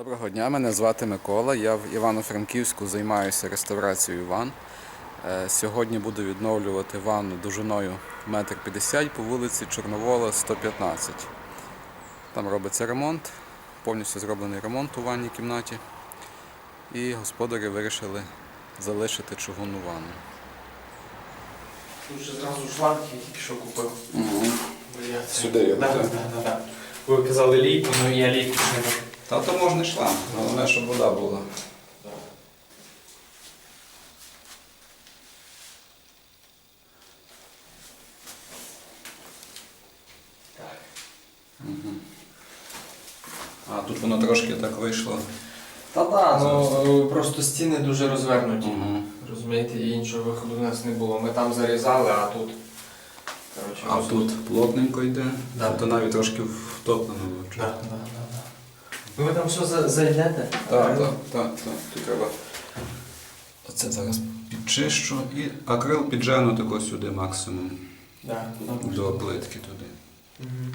Доброго дня, мене звати Микола. Я в Івано-Франківську займаюся реставрацією ван. Е, Сьогодні буду відновлювати ванну довжиною 1,50 м по вулиці Чорновола, 115. Там робиться ремонт, повністю зроблений ремонт у ванній кімнаті. І господарі вирішили залишити чугунну ванну. Тут ще зразу шланг, я тільки що купив. Це- Сюди його, так? Ви казали лійку, ну я ще не. Та то можна шланг, головне, щоб вода була. А тут воно трошки так вийшло. Та так, ну е, просто стіни дуже розвернуті. Угу. Розумієте, і іншого виходу в нас не було. Ми там зарізали, а тут. Коротше, А просто- тут плотненько йде, Да. то навіть трошки втоплено да, да, да. Ну ви там що за- зайдете? Так, так, так, так. Тут треба. Оце зараз підчищу і акрил піджену тако сюди максимум. Так, да. До плитки туди. Мгм.